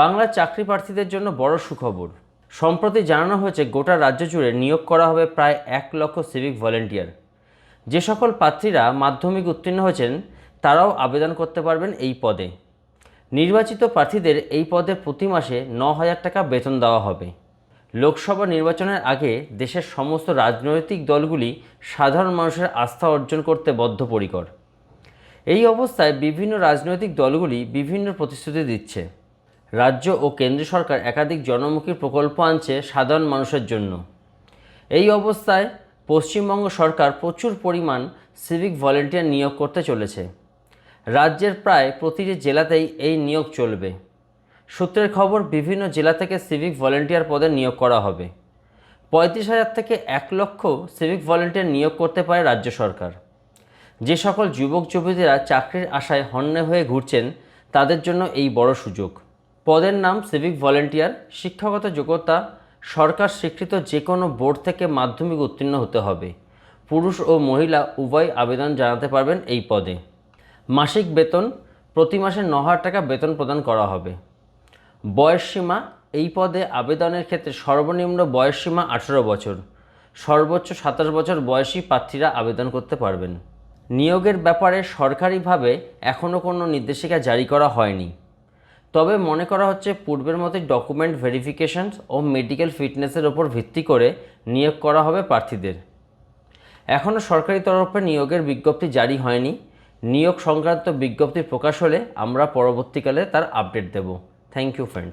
বাংলা চাকরি প্রার্থীদের জন্য বড় সুখবর। সম্প্রতি জানানো হয়েছে, গোটা রাজ্য জুড়ে নিয়োগ করা হবে প্রায় এক লক্ষ সিভিক ভলেন্টিয়ার যে সকল প্রার্থীরা মাধ্যমিক উত্তীর্ণ হয়েছেন, তারাও আবেদন করতে পারবেন এই পদে। নির্বাচিত প্রার্থীদের এই পদে প্রতি মাসে ন হাজার টাকা বেতন দেওয়া হবে। লোকসভা নির্বাচনের আগে দেশের সমস্ত রাজনৈতিক দলগুলি সাধারণ মানুষের আস্থা অর্জন করতে বদ্ধপরিকর। এই অবস্থায় বিভিন্ন রাজনৈতিক দলগুলি বিভিন্ন প্রতিশ্রুতি দিচ্ছে। রাজ্য ও কেন্দ্র সরকার একাধিক জনমুখী প্রকল্প আনছে সাধারণ মানুষের জন্য। এই অবস্থায় পশ্চিমবঙ্গ সরকার প্রচুর পরিমাণ সিভিক ভলেন্টিয়ার নিয়োগ করতে চলেছে। রাজ্যের প্রায় প্রতিটি জেলাতেই এই নিয়োগ চলবে। সূত্রের খবর, বিভিন্ন জেলা থেকে সিভিক ভলেন্টিয়ার পদে নিয়োগ করা হবে। পঁয়ত্রিশ হাজার থেকে এক লক্ষ সিভিক ভলেন্টিয়ার নিয়োগ করতে পারে রাজ্য সরকার। যে সকল যুবক যুবতীরা চাকরির আশায় হন্যে হয়ে ঘুরছেন, তাদের জন্য এই বড় সুযোগ। পদের নাম সিভিক ভলেন্টিয়ার শিক্ষাগত যোগ্যতা, সরকার স্বীকৃত যে কোনো বোর্ড থেকে মাধ্যমিক উত্তীর্ণ হতে হবে। পুরুষ ও মহিলা উভয় আবেদন জানাতে পারবেন এই পদে। মাসিক বেতন, প্রতি মাসে ন হাজার টাকা বেতন প্রদান করা হবে। বয়সসীমা এই পদে আবেদনের ক্ষেত্রে সর্বনিম্ন বয়সসীমা আঠেরো বছর। সর্বোচ্চ সাতাশ বছর বয়সী প্রার্থীরা আবেদন করতে পারবেন। নিয়োগের ব্যাপারে সরকারিভাবে এখনও কোনো নির্দেশিকা জারি করা হয়নি। তবে মনে করা হচ্ছে পূর্বের মতোই ডকুমেন্ট ভেরিফিকেশন ও মেডিকেল ফিটনেসের ওপর ভিত্তি করে নিয়োগ করা হবে প্রার্থীদের। এখনও সরকারি তরফে নিয়োগের বিজ্ঞপ্তি জারি হয়নি। নিয়োগ সংক্রান্ত বিজ্ঞপ্তি প্রকাশ হলে আমরা পরবর্তীকালে তার update Dev. Thank you friends